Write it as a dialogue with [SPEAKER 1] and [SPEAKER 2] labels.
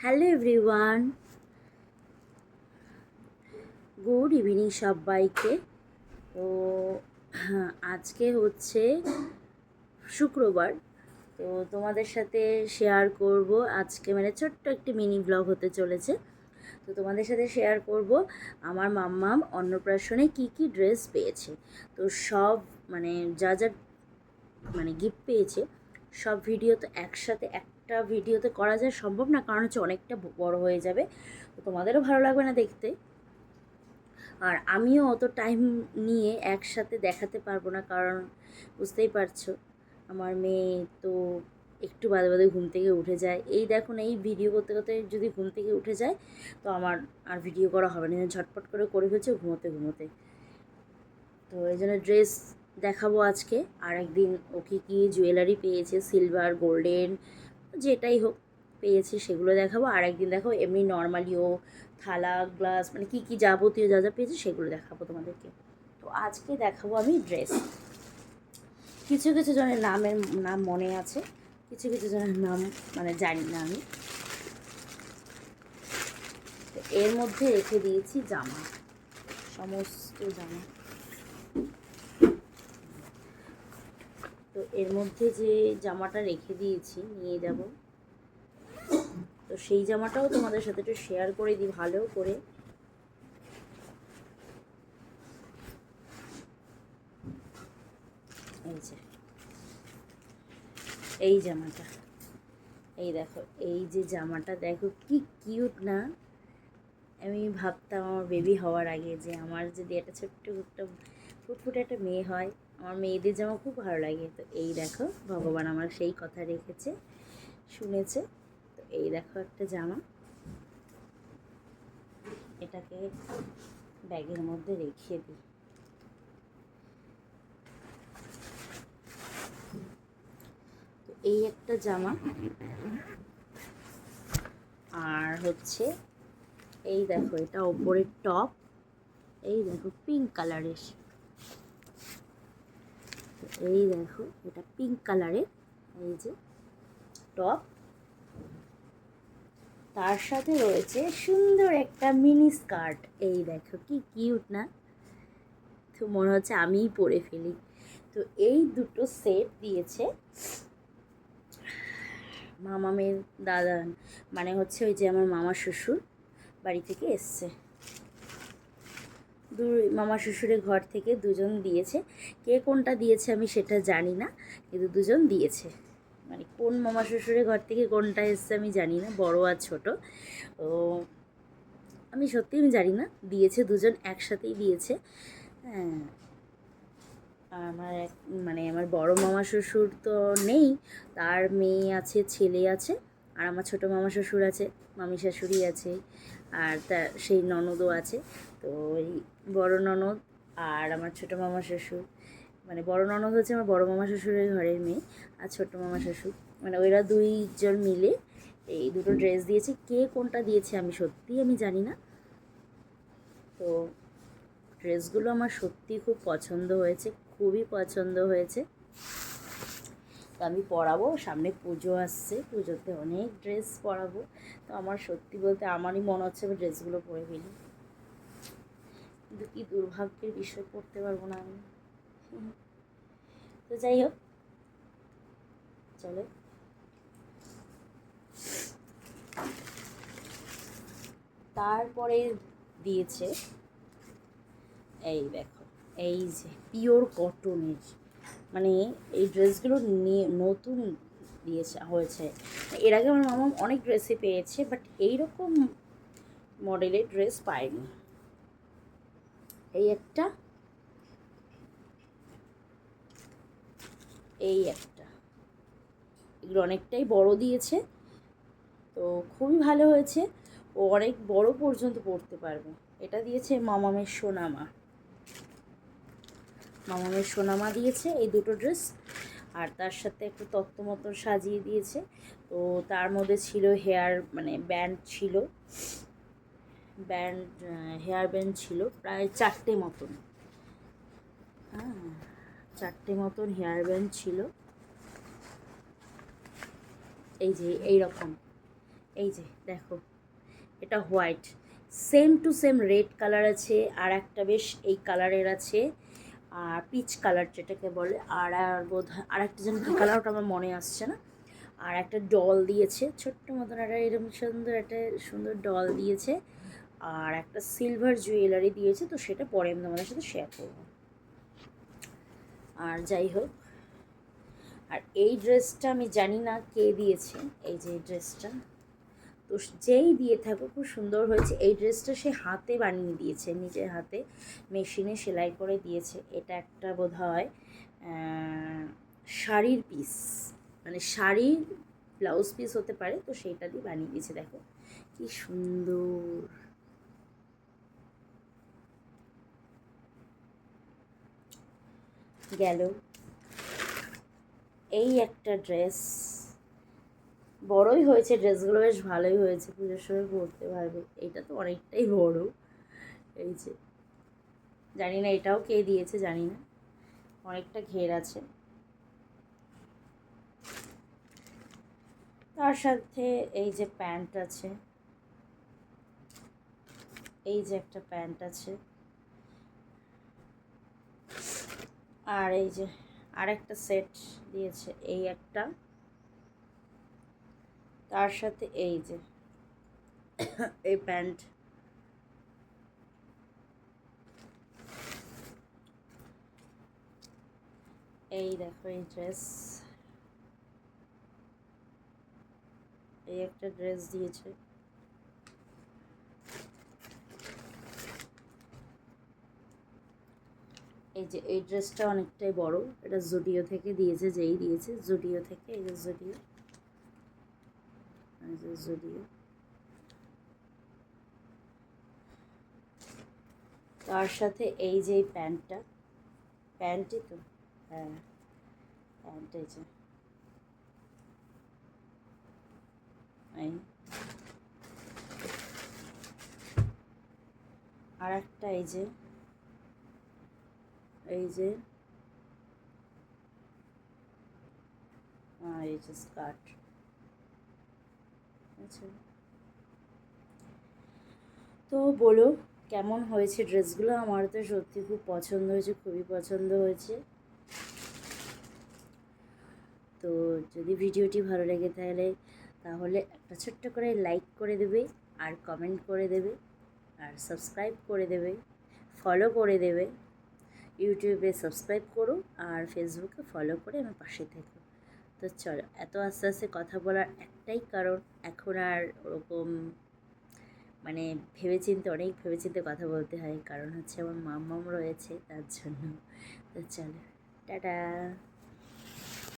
[SPEAKER 1] Hello everyone. Good evening সবাইকে। তো হ্যাঁ, আজকে হচ্ছে শুক্রবার। তো তোমাদের সাথে শেয়ার করব। আজকে মানে ছোট্ট একটি মিনি ব্লগ হতে চলেছে। তো তোমাদের সাথে শেয়ার করব আমার মাম্মাম অন্নপ্রাশনে কি কি ড্রেস পেয়েছে। তো সব মানে যা যা মানে গিফট পেয়েছে সব ভিডিও তো একসাথে একটা ভিডিওতে করা যায় সম্ভব না, কারণ হচ্ছে অনেকটা বড় হয়ে যাবে। তো তোমাদেরও ভালো লাগবে না দেখতে। আর আমিও অত টাইম নিয়ে একসাথে দেখাতে পারব না, কারণ বুঝতেই পারছ, আমার মেয়ে তো একটু বাদে বাদে ঘুম থেকে উঠে যায়। এই দেখুন, এই ভিডিও করতে করতে যদি ঘুম থেকে উঠে যায়, তো আমার আর ভিডিও করা হবে না। ঝটপট করে করে ফেলছে, ঘুমোতে ঘুমোতে। তো এই জন্য ড্রেস দেখাবো আজকে। আর একদিন ও কী কী জুয়েলারি পেয়েছে সিলভার গোল্ডেন যেটাই হোক পেয়েছি সেগুলো দেখাবো। আর একদিন দেখাবো, এমনি নর্মালি ও থালা গ্লাস মানে কী কী যাবতীয় যা যা পেয়েছে সেগুলো দেখাবো তোমাদেরকে। তো আজকে দেখাবো আমি ড্রেস কিছু কিছু জনের নামের, নাম মনে আছে, কিছু কিছু জনের নাম মানে জানি না আমি। এর মধ্যে রেখে দিয়েছি জামা, সমস্ত জামা। এর মধ্যে যে জামাটা রেখে দিয়েছি, নিয়ে যাব। তো সেই জামাটাও তোমাদের সাথে একটু শেয়ার করে দিই, ভালো করে। এই জামাটা। এই দেখো, এই যে জামাটা, দেখো কি কিউট না? আমি ভাবতাম আমার বেবি হওয়ার আগে যে আমার যদি একটা ছোট্ট একটা ফুটফুটে একটা মেয়ে হয় আমার মেয়েদের জামা খুব ভালো লাগে। তো এই দেখো, ভগবান আমার সেই কথা রেখেছে, শুনেছে। তো এই দেখো একটা জামা। এটাকে ব্যাগের মধ্যে রেখে দিই। তো এই একটা জামা। আর হচ্ছে, এই দেখো এটা ওপরের টপ। এই দেখো পিঙ্ক কালারের এই দেখো, এটা পিঙ্ক কালারের এই যে টপ তার সাথে রয়েছে সুন্দর একটা মিনি স্কার্ট এই দেখো, কি কিউট না? তো মনে হচ্ছে আমিই পরে ফেলি। তো এই দুটো সেট দিয়েছে মামামের দাদা মানে হচ্ছে ওই যে আমার মামা শ্বশুর বাড়ি থেকে এসছে। দু মামা শ্বশুরের ঘর থেকে দুজন দিয়েছে। কে কোনটা দিয়েছে আমি সেটা জানি না, কিন্তু দুজন দিয়েছে। মানে কোন মামা শ্বশুরের ঘর থেকে কোনটা এসছে আমি জানি না, বড় আর ছোট। ও, আমি সত্যি আমি জানি না, দিয়েছে দুজন একসাথেই দিয়েছে। হ্যাঁ। আমার এক মানে আমার বড় মামা শ্বশুর তো নেই, তার মেয়ে আছে, ছেলে আছে, আর আমার ছোটো মামা শ্বশুর আছে, মামি শাশুড়ি আছে। আর তা, সেই ননদও আছে। তো ওই বড় ননদ আর আমার ছোটো মামা শ্বশুর। মানে বড় ননদ হচ্ছে আমার বড় মামা শ্বশুরের ঘরের মেয়ে আর ছোটো মামা শ্বশুর। মানে ওইরা দুইজন মিলে এই দুটো ড্রেস দিয়েছে। কে কোনটা দিয়েছে আমি সত্যিই আমি জানি না। তো ড্রেসগুলো আমার সত্যি খুব পছন্দ হয়েছে, খুবই পছন্দ হয়েছে। তো আমি পরাবো, সামনে পুজো আসছে, পুজোতে অনেক ড্রেস পরাবো। তো আমার সত্যি বলতে আমারই মনে হচ্ছে আমি ড্রেসগুলো পরে ফেলি। কিন্তু কী দুর্ভাগ্যের বিষয় পড়তে পারব না আমি। তো যাই হোক, চলো। তারপরে দিয়েছে, এই দেখো, এই যে পিওর কটনের মানে এই ড্রেসগুলো নিয়ে নতুন দিয়েছে, হয়েছে। এর আগে আমার মামা অনেক ড্রেসই পেয়েছে বাট এইরকম মডেলের ড্রেস পায়নি এই একটা এই একটা। এগুলো অনেকটাই বড় দিয়েছে, তো খুবই ভালো হয়েছে। ও অনেক বড় পর্যন্ত পড়তে পারবে। এটা দিয়েছে মামামের সোনামা। মামামের সোনামা দিয়েছে, এই দুটো ড্রেস আর তার সাথে একটু তত্ত্ব মতন সাজিয়ে দিয়েছে। তো তার মধ্যে ছিল হেয়ার মানে ব্যান্ড ছিল। ব্যান্ড হেয়ার ব্যান্ড ছিল প্রায় চারটে মতন। হ্যাঁ চারটে মতন হেয়ার ব্যান্ড ছিল। এই যে এই রকম এই যে, দেখো, এটা white. Same to same red colour আছে, আর একটা বেশ এই কালারের আছে। আর পিচ কালার যেটাকে বলে, আর আর বোধ আর একটা যেন কী কালার ওটা আমার মনে আসছে না। আর একটা ডল দিয়েছে, ছোট্ট মতন একটা এরকম সুন্দর একটা সুন্দর ডল দিয়েছে। আর একটা সিলভার জুয়েলারি দিয়েছে, তো সেটা পরে আমি তোমাদের সাথে শেয়ার করব। আর যাই হোক, আর এই ড্রেসটা আমি জানি না কে দিয়েছে, এই যে ড্রেসটা তো যেই দিয়ে থাকো খুব সুন্দর হয়েছে। এই ড্রেসটা সে হাতে বানিয়ে দিয়েছে, নিজের হাতে। মেশিনে সেলাই করে দিয়েছে। এটা একটা বোধ হয় শাড়ির পিস মানে শাড়ির ব্লাউজ পিস হতে পারে, তো সেইটা দিয়ে বানিয়ে দিয়েছে, দেখো। কি সুন্দর। গেল। এই একটা ড্রেস বড়ই হয়েছে, ড্রেসগুলো বেশ ভালোই হয়েছে, পুজোর সময় পরতে পারবে। এইটা তো অনেকটাই বড়। এই যে, জানি না এটাও কে দিয়েছে, জানি না। অনেকটা ঘের আছে। তার সাথে এই যে প্যান্ট আছে। এই যে একটা প্যান্ট আছে। আর এই যে আরেকটা সেট দিয়েছে, এই একটা। তার সাথে এই যে, এই প্যান্ট। এই দেখো এই ড্রেস এই একটা ড্রেস দিয়েছে। এই যে এই ড্রেসটা অনেকটাই বড়। এটা জুডিও থেকে দিয়েছে, যেই দিয়েছে জুডিও থেকে, এই যে জুডিও এই যে জুডিও তার সাথে এই যে প্যান্টটা, প্যান্টই তো হ্যাঁ প্যান্ট এই যে। এই। আর একটা এই যে এই যে এই যে স্কার্ট। আচ্ছা। তো বলো, কেমন হয়েছে ড্রেসগুলো? আমার তো সত্যি খুব পছন্দ হয়েছে, খুবই পছন্দ হয়েছে। তো যদি ভিডিওটি ভালো লেগে তাহলে তাহলে একটা ছোট্ট করে লাইক করে দেবে আর কমেন্ট করে দেবে আর সাবস্ক্রাইব করে দেবে ফলো করে দেবে। ইউটিউবে সাবস্ক্রাইব করো আর ফেসবুকে ফলো করে আমার পাশে থেকো। তো চলো, এত আস্তে আস্তে কথা বলার একটাই কারণ এখন আর ওরকম মানে ভেবেচিন্তে, অনেক ভেবেচিন্তে কথা বলতে হয়। কারণ হচ্ছে আমার মাম্মাম রয়েছে তার জন্য। তো চলো, টাটা।